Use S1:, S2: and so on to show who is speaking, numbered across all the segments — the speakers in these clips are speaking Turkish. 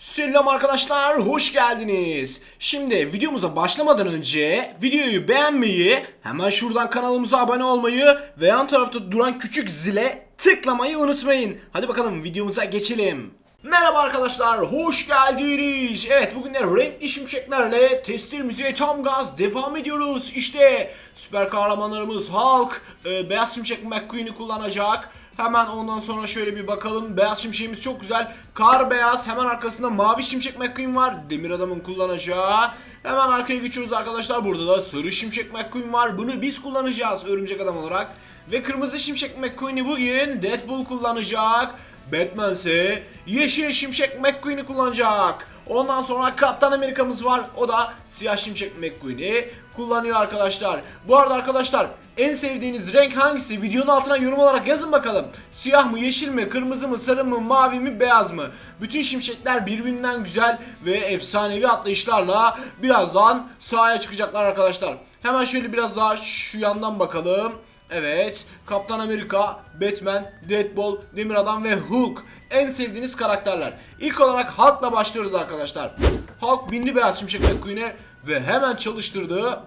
S1: Selam arkadaşlar, hoş geldiniz. Şimdi videomuza başlamadan önce videoyu beğenmeyi, hemen şuradan kanalımıza abone olmayı ve yan tarafta duran küçük zile tıklamayı unutmayın. Hadi bakalım videomuza geçelim. Merhaba arkadaşlar, hoş geldiniz. Evet bugün de renkli şimşeklerle testlerimize tam gaz devam ediyoruz. İşte süper kahramanlarımız Hulk, e, Beyaz Şimşek McQueen'i kullanacak. Hemen ondan sonra şöyle bir bakalım. Beyaz şimşeğimiz çok güzel. Kar beyaz. Hemen arkasında mavi şimşek McQueen var. Demir adamın kullanacağı. Hemen arkaya geçiyoruz arkadaşlar. Burada da sarı şimşek McQueen var. Bunu biz kullanacağız örümcek adam olarak. Ve kırmızı şimşek McQueen'i bugün Deadpool kullanacak. Batman ise yeşil şimşek McQueen'i kullanacak. Ondan sonra Kaptan Amerika'mız var. O da siyah şimşek McQueen'i kullanıyor arkadaşlar. Bu arada arkadaşlar en sevdiğiniz renk hangisi? Videonun altına yorum olarak yazın bakalım. Siyah mı, yeşil mi, kırmızı mı, sarı mı, mavi mi, beyaz mı? Bütün şimşekler birbirinden güzel ve efsanevi atlayışlarla birazdan sahaya çıkacaklar arkadaşlar. Hemen şöyle biraz daha şu yandan bakalım. Evet, Kaptan Amerika, Batman, Deadpool, Demir Adam ve Hulk en sevdiğiniz karakterler. İlk olarak Hulk'la başlıyoruz arkadaşlar. Hulk bindi Beyaz Şimşek McQueen'e ve hemen çalıştırdı.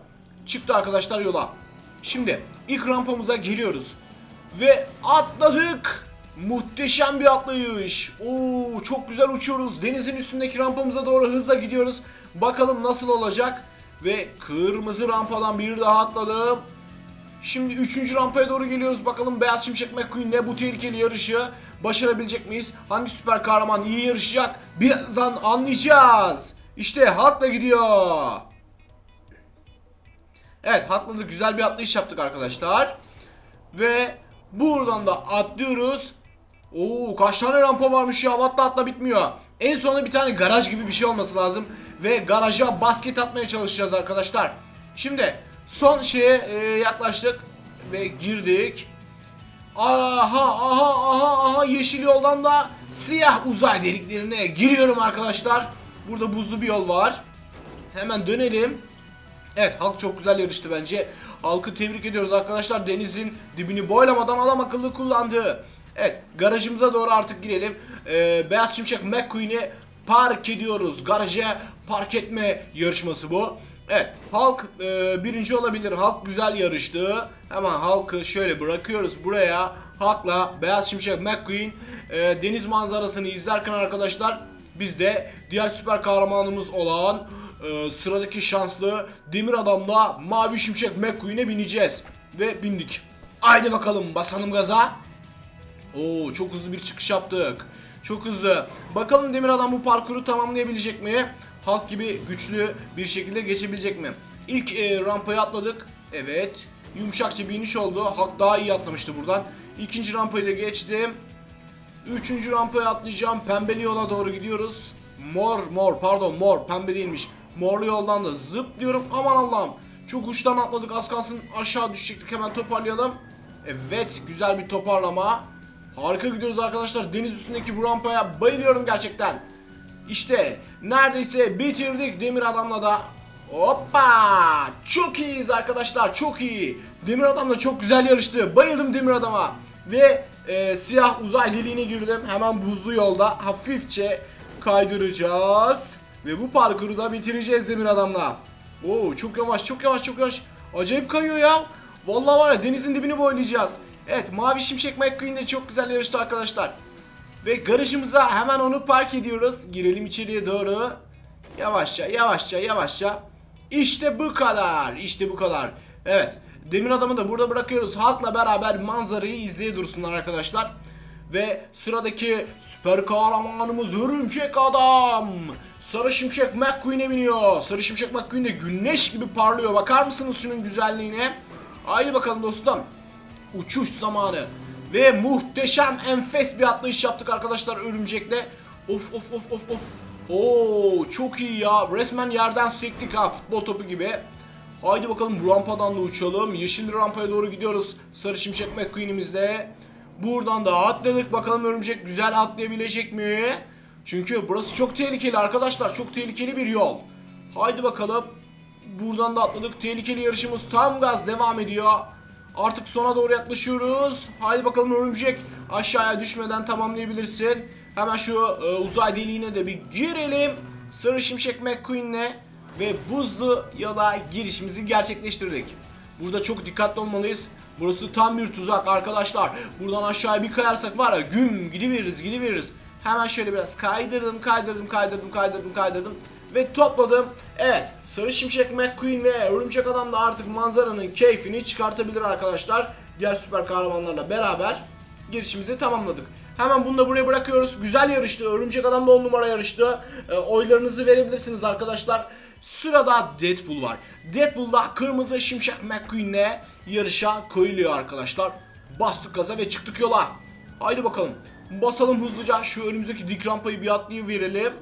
S1: Çıktı arkadaşlar yola. Şimdi ilk rampamıza geliyoruz. Ve atladık. Muhteşem bir atlayış. Oo çok güzel uçuyoruz. Denizin üstündeki rampamıza doğru hızla gidiyoruz. Bakalım nasıl olacak. Ve kırmızı rampadan bir daha atladım. Şimdi 3. rampaya doğru geliyoruz. Bakalım Beyaz Şimşek McQueen ne bu tehlikeli yarışı başarabilecek miyiz? Hangi süper kahraman iyi yarışacak? Birazdan anlayacağız. İşte Hulk'la gidiyor. Evet Hulk'la da güzel bir atlayış yaptık arkadaşlar. Ve buradan da atlıyoruz. Oo kaç tane rampa varmış ya atla atla bitmiyor. En sonunda bir tane garaj gibi bir şey olması lazım. Ve garaja basket atmaya çalışacağız arkadaşlar. Şimdi son şeye e, yaklaştık. Ve girdik. Aha aha aha aha yeşil yoldan da siyah uzay deliklerine giriyorum arkadaşlar. Burada buzlu bir yol var. Hemen dönelim. Evet halk çok güzel yarıştı bence. Halkı tebrik ediyoruz arkadaşlar. Denizin dibini boylamadan adam akıllı kullandı. Evet garajımıza doğru artık girelim. Ee, Beyaz Şimşek McQueen'i park ediyoruz. Garaja park etme yarışması bu. Evet halk e, birinci olabilir. Halk güzel yarıştı. Hemen halkı şöyle bırakıyoruz buraya. Halkla Beyaz Şimşek McQueen e, deniz manzarasını izlerken arkadaşlar biz de diğer süper kahramanımız olan ee, sıradaki şanslı Demir Adam'la Mavi Şimşek McQueen'e bineceğiz. Ve bindik. Haydi bakalım basalım gaza. Oo çok hızlı bir çıkış yaptık. Çok hızlı. Bakalım Demir Adam bu parkuru tamamlayabilecek mi? Halk gibi güçlü bir şekilde geçebilecek mi? İlk e, rampayı atladık. Evet. Yumuşakça bir iniş oldu. Halk daha iyi atlamıştı buradan. İkinci rampayı da geçtim. Üçüncü rampaya atlayacağım. Pembeli yola doğru gidiyoruz. Mor mor pardon mor pembe değilmiş. Morlu yoldan da zıplıyorum. Aman Allah'ım. Çok uçtan atladık az kalsın aşağı düşecektik hemen toparlayalım. Evet güzel bir toparlama. Harika gidiyoruz arkadaşlar. Deniz üstündeki bu rampaya bayılıyorum gerçekten. İşte neredeyse bitirdik Demir Adam'la da. Hoppa! Çok iyiyiz arkadaşlar çok iyi. Demir Adam da çok güzel yarıştı. Bayıldım Demir Adam'a. Ve e, siyah uzay deliğine girdim. Hemen buzlu yolda hafifçe kaydıracağız. Ve bu parkuru da bitireceğiz Demir Adam'la. Oo çok yavaş çok yavaş çok yavaş. Acayip kayıyor ya. Vallahi var ya denizin dibini boylayacağız. Evet Mavi Şimşek McQueen de çok güzel yarıştı arkadaşlar. Ve garajımıza hemen onu park ediyoruz. Girelim içeriye doğru. Yavaşça yavaşça yavaşça. İşte bu kadar. İşte bu kadar. Evet. Demir adamı da burada bırakıyoruz. Halkla beraber manzarayı izleye dursunlar arkadaşlar. Ve sıradaki süper kahramanımız Örümcek Adam. Sarı Şimşek McQueen'e biniyor. Sarı Şimşek McQueen de güneş gibi parlıyor. Bakar mısınız şunun güzelliğine? Haydi bakalım dostum. Uçuş zamanı. Ve muhteşem enfes bir atlayış yaptık arkadaşlar örümcekle. Of of of of of. Oo çok iyi ya. Resmen yerden sektik ha futbol topu gibi. Haydi bakalım rampadan da uçalım. Yeşil rampaya doğru gidiyoruz. Sarı Şimşek McQueen'imizle. Buradan da atladık. Bakalım örümcek güzel atlayabilecek mi? Çünkü burası çok tehlikeli arkadaşlar. Çok tehlikeli bir yol. Haydi bakalım. Buradan da atladık. Tehlikeli yarışımız tam gaz devam ediyor. Artık sona doğru yaklaşıyoruz. Haydi bakalım örümcek. Aşağıya düşmeden tamamlayabilirsin. Hemen şu e, uzay deliğine de bir girelim. Sarı Şimşek McQueen'le ve buzlu yola girişimizi gerçekleştirdik. Burada çok dikkatli olmalıyız. Burası tam bir tuzak arkadaşlar. Buradan aşağıya bir kayarsak var ya güm gidiveririz gidiveririz. Hemen şöyle biraz kaydırdım kaydırdım kaydırdım kaydırdım kaydırdım. Ve topladım. Evet Sarı Şimşek McQueen ve Örümcek Adam da artık manzaranın keyfini çıkartabilir arkadaşlar. Diğer süper kahramanlarla beraber girişimizi tamamladık. Hemen bunu da buraya bırakıyoruz. Güzel yarıştı. Örümcek Adam da 10 numara yarıştı. E, oylarınızı verebilirsiniz arkadaşlar. Sırada Deadpool var. Deadpool da Kırmızı Şimşek McQueen'le yarışa koyuluyor arkadaşlar. Bastık gaza ve çıktık yola. Haydi bakalım. Basalım hızlıca şu önümüzdeki dik rampayı bir atlayıverelim.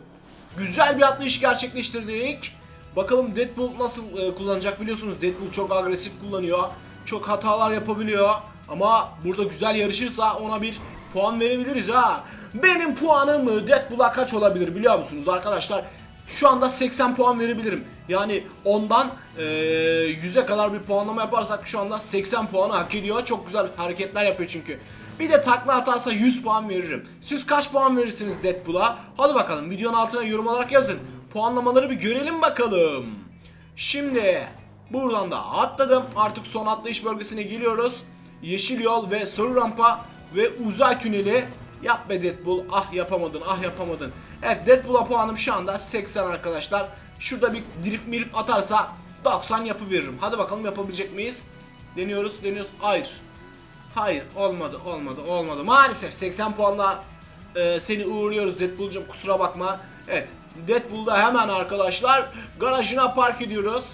S1: Güzel bir atlayış gerçekleştirdik. Bakalım Deadpool nasıl e, kullanacak biliyorsunuz. Deadpool çok agresif kullanıyor. Çok hatalar yapabiliyor. Ama burada güzel yarışırsa ona bir puan verebiliriz ha. Benim puanım Deadpool'a kaç olabilir biliyor musunuz arkadaşlar? Şu anda 80 puan verebilirim. Yani ondan e, 100'e kadar bir puanlama yaparsak şu anda 80 puanı hak ediyor. Çok güzel hareketler yapıyor çünkü. Bir de takla atarsa 100 puan veririm. Siz kaç puan verirsiniz Deadpool'a? Hadi bakalım videonun altına yorum olarak yazın. Puanlamaları bir görelim bakalım. Şimdi buradan da atladım. Artık son atlayış bölgesine geliyoruz. Yeşil yol ve sarı rampa ve uzay tüneli. Yap be Deadpool. Ah yapamadın ah yapamadın. Evet Deadpool'a puanım şu anda 80 arkadaşlar. Şurada bir drift mirif atarsa 90 yapıveririm. Hadi bakalım yapabilecek miyiz? Deniyoruz deniyoruz. Hayır. Hayır olmadı olmadı olmadı. Maalesef 80 puanla e, seni uğurluyoruz Deadpool'cum kusura bakma. Evet Deadpool'da hemen arkadaşlar garajına park ediyoruz.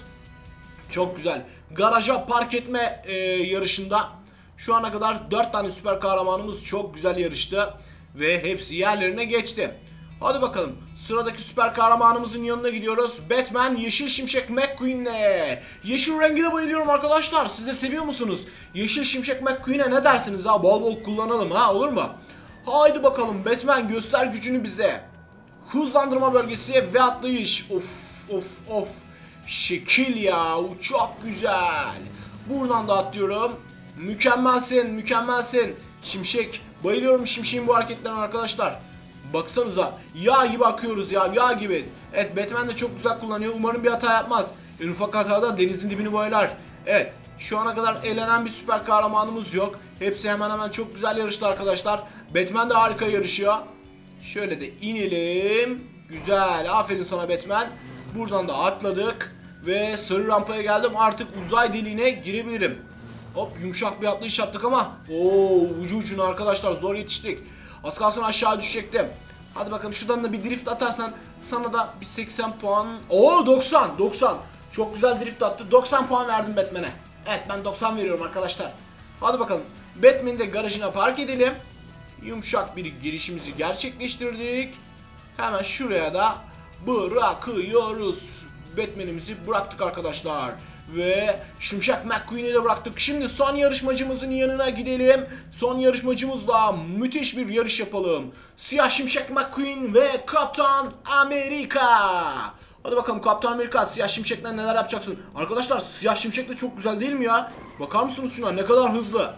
S1: Çok güzel. Garaja park etme e, yarışında şu ana kadar 4 tane süper kahramanımız çok güzel yarıştı. Ve hepsi yerlerine geçti. Hadi bakalım sıradaki süper kahramanımızın yanına gidiyoruz. Batman Yeşil Şimşek McQueen'le. Yeşil rengi de bayılıyorum arkadaşlar. Siz de seviyor musunuz? Yeşil Şimşek McQueen'e ne dersiniz ha? Bol bol kullanalım ha olur mu? Haydi bakalım Batman göster gücünü bize. Hızlandırma bölgesi ve atlayış. Of of of. Şekil ya. Çok güzel. Buradan da atlıyorum. Mükemmelsin, mükemmelsin. Şimşek. Bayılıyorum Şimşek'in bu hareketlerine arkadaşlar. Baksanıza. Yağ gibi akıyoruz ya. Yağ gibi. Evet Batman de çok güzel kullanıyor. Umarım bir hata yapmaz. En ufak hatada denizin dibini boylar. Evet. Şu ana kadar elenen bir süper kahramanımız yok. Hepsi hemen hemen çok güzel yarıştı arkadaşlar. Batman de harika yarışıyor. Şöyle de inelim. Güzel. Aferin sana Batman. Buradan da atladık. Ve sarı rampaya geldim. Artık uzay deliğine girebilirim. Hop yumuşak bir atlayış yaptık ama. Oo ucu ucuna arkadaşlar zor yetiştik. Az kalsın aşağı düşecektim. Hadi bakalım şuradan da bir drift atarsan sana da bir 80 puan. Oo 90 90. Çok güzel drift attı. 90 puan verdim Batman'e. Evet ben 90 veriyorum arkadaşlar. Hadi bakalım. Batman'i de garajına park edelim. Yumuşak bir girişimizi gerçekleştirdik. Hemen şuraya da bırakıyoruz. Batman'imizi bıraktık arkadaşlar. Ve Şimşek McQueen'i de bıraktık. Şimdi son yarışmacımızın yanına gidelim. Son yarışmacımızla müthiş bir yarış yapalım. Siyah Şimşek McQueen ve Kaptan Amerika. Hadi bakalım Kaptan Amerika Siyah Şimşek'le neler yapacaksın? Arkadaşlar Siyah Şimşek de çok güzel değil mi ya? Bakar mısınız şuna ne kadar hızlı?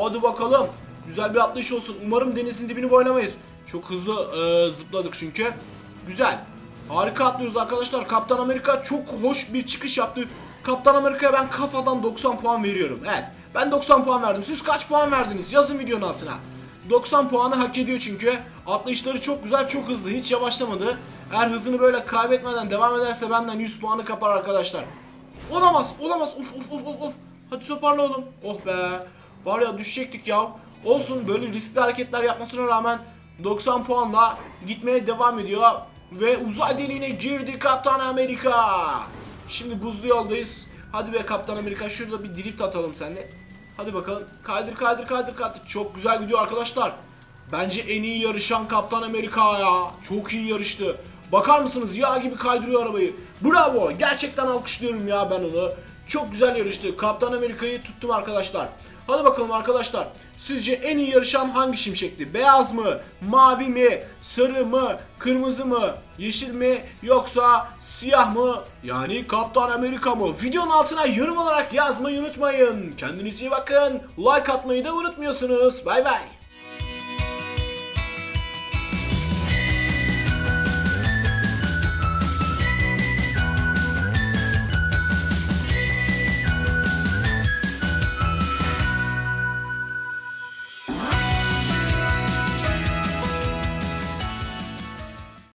S1: Hadi bakalım. Güzel bir atlayış olsun. Umarım denizin dibini boylamayız. Çok hızlı e, zıpladık çünkü. Güzel. Harika atlıyoruz arkadaşlar. Kaptan Amerika çok hoş bir çıkış yaptı. Kaptan Amerika'ya ben kafadan 90 puan veriyorum. Evet. Ben 90 puan verdim. Siz kaç puan verdiniz? Yazın videonun altına. 90 puanı hak ediyor çünkü. Atlayışları çok güzel, çok hızlı. Hiç yavaşlamadı. Eğer hızını böyle kaybetmeden devam ederse benden 100 puanı kapar arkadaşlar. Olamaz, olamaz. Uf uf uf uf uf. Hadi toparla oğlum. Oh be. Var ya düşecektik ya. Olsun böyle riskli hareketler yapmasına rağmen 90 puanla gitmeye devam ediyor. Ve uzay deliğine girdi Kaptan Amerika. Şimdi buzlu yoldayız. Hadi be Kaptan Amerika şurada bir drift atalım seninle. Hadi bakalım. Kaydır kaydır kaydır kaydır. Çok güzel gidiyor arkadaşlar. Bence en iyi yarışan Kaptan Amerika ya. Çok iyi yarıştı. Bakar mısınız yağ gibi kaydırıyor arabayı. Bravo. Gerçekten alkışlıyorum ya ben onu. Çok güzel yarıştı. Kaptan Amerika'yı tuttum arkadaşlar. Hadi bakalım arkadaşlar. Sizce en iyi yarışan hangi şimşekti? Beyaz mı? Mavi mi? Sarı mı? Kırmızı mı? Yeşil mi? Yoksa siyah mı? Yani Kaptan Amerika mı? Videonun altına yorum olarak yazmayı unutmayın. Kendinize iyi bakın. Like atmayı da unutmuyorsunuz. Bay bay.